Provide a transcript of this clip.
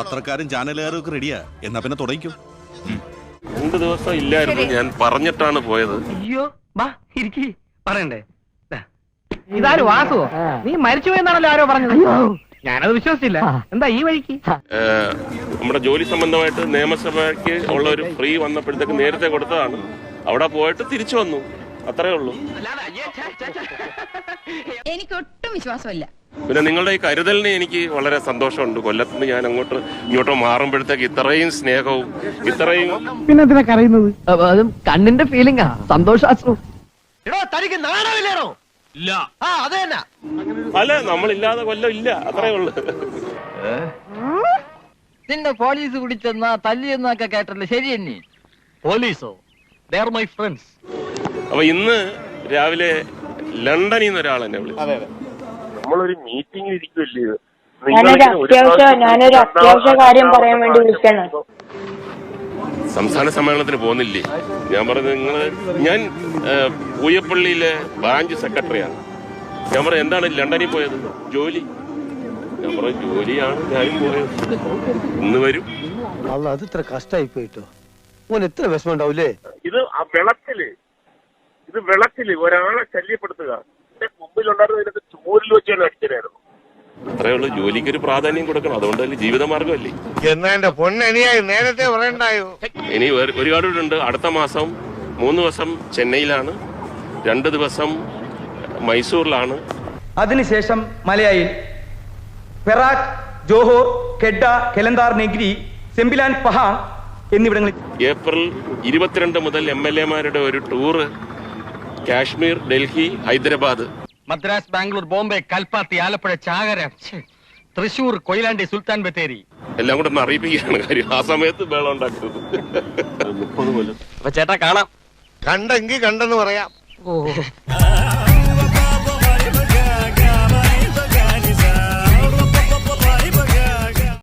പത്രക്കാരും ചാനലുകാരും ഒക്കെ റെഡിയാ എന്നാ പിന്നെ തുടങ്ങിക്കും. രണ്ടു ദിവസം ഇല്ലായിരുന്നു. ഞാൻ പറഞ്ഞിട്ടാണ് പോയത്. അയ്യോ ബാ ഇരിക്കി. പറയണ്ടേ? ഇതാരും ഇതാര് വാസുവോ നീ മരിച്ചു എന്നാണല്ലോ ആരോ പറഞ്ഞത്? ഞാനത് വിശ്വസിച്ചില്ല. എന്താ ഈ വഴിക്ക്? നമ്മുടെ ജോലി സംബന്ധമായിട്ട് നിയമസഭയ്ക്ക് ഉള്ള ഒരു ഫ്രീ വന്നപ്പോഴത്തേക്ക് നേരത്തെ കൊടുത്തതാണ്. അവിടെ പോയിട്ട് തിരിച്ചു വന്നു. അത്രേ ഉള്ളൂ. എനിക്കൊട്ടും വിശ്വാസമില്ല. പിന്നെ നിങ്ങളുടെ ഈ കരുതലിന് എനിക്ക് വളരെ സന്തോഷമുണ്ട്. കൊല്ലത്ത് നിന്ന് ഞാൻ അങ്ങോട്ട് ഇങ്ങോട്ട് മാറുമ്പോഴത്തേക്ക് ഇത്രയും സ്നേഹവും ഇത്രയും പിന്നെ എന്തിനാ കരയുന്നത്? അതും കണ്ണിന്റെ ഫീലിംഗാ സന്തോഷാശ്രു തനിക്ക് നാണമില്ലേടോ? ഇല്ല. ആ അത് തന്നെ. അല്ല നമ്മളില്ലാതെ കൊല്ലം ഇല്ല. അത്രേ ഉള്ളു. നിന്നെ പോലീസ് പിടിച്ചെന്നാ തല്ലിയെന്നൊക്കെ കേട്ടല്ലോ? ശരി എന്നെ പോലീസോ ദർ മൈ ഫ്രണ്ട്സ് അപ്പൊ ഇന്ന് രാവിലെ ലണ്ടനിൽ നിന്ന് ഒരാൾ എന്നെ വിളിച്ചു നമ്മളൊരു മീറ്റിംഗിൽ ഇരിക്കുമല്ലേ ഞാനൊരു അത്യാവശ്യ ഞാനൊരു അത്യാവശ്യ കാര്യം പറയാൻ വേണ്ടി വിളിക്കാണ് സംസ്ഥാന സമ്മേളനത്തിന് പോകുന്നില്ലേ? ഞാൻ പറഞ്ഞത് നിങ്ങൾ ഞാൻ പൂയപ്പള്ളിയിലെ ബ്രാഞ്ച് സെക്രട്ടറിയാണ്. ഞാൻ പറഞ്ഞു എന്താണ് ലണ്ടനിൽ പോയത്? ജോലി. ഞാൻ പറഞ്ഞു ജോലിയാണ് ഞാനും പോയത്. ഇന്ന് വരും. അല്ല അത് ഇത്ര കഷ്ടമായി പോയിട്ടോ? ഓൻ എത്ര വിഷമം ഉണ്ടാവൂലേ? ഇത് ആ വിളക്കിൽ ഇത് വിളക്കിൽ ഒരാളെ ശല്യപ്പെടുത്തുക. എന്റെ മുമ്പിലുണ്ടായിരുന്ന ഇതിനകത്ത് ചോരിൽ വെച്ച് തന്നെ അടിച്ചതായിരുന്നു അത്രേ ഉള്ളൂ ജോലിക്ക് ഒരു പ്രാധാന്യം കൊടുക്കണം. അതുകൊണ്ട് അതിൽ ജീവിതമാർഗമല്ലേ എന്നാ എന്റെ പൊന്നനിയായി നേരത്തെ പറയണ്ടായോ? ഇനി ഒരു- ഒരുപാട് ഉണ്ട് അടുത്ത മാസം മൂന്ന് ദിവസം ചെന്നൈയിലാണ്. രണ്ട് ദിവസം മൈസൂറിലാണ് അതിനുശേഷം മലയായിൽ Perak Johor Kedah Kelantan Negeri Sembilan പഹ എന്നിവിടങ്ങളിൽ ഏപ്രിൽ ഇരുപത്തിരണ്ട് മുതൽ എം എൽ എമാരുടെ ഒരു ടൂറ് കാശ്മീർ ഡൽഹി ഹൈദരാബാദ്. മദ്രാസ് ബാംഗ്ലൂർ ബോംബെ കൽപ്പാത്തി ആലപ്പുഴ ചാകര തൃശൂർ കൊയിലാണ്ടി സുൽത്താൻ ബത്തേരി. എല്ലാം കൂടെ ഒന്ന് അറിയിപ്പിക്കുകയാണ് കാര്യം. ആ സമയത്ത് വേളം അപ്പൊ ചേട്ടാ കാണാം. കണ്ടെങ്കിൽ കണ്ടെന്ന് പറയാം.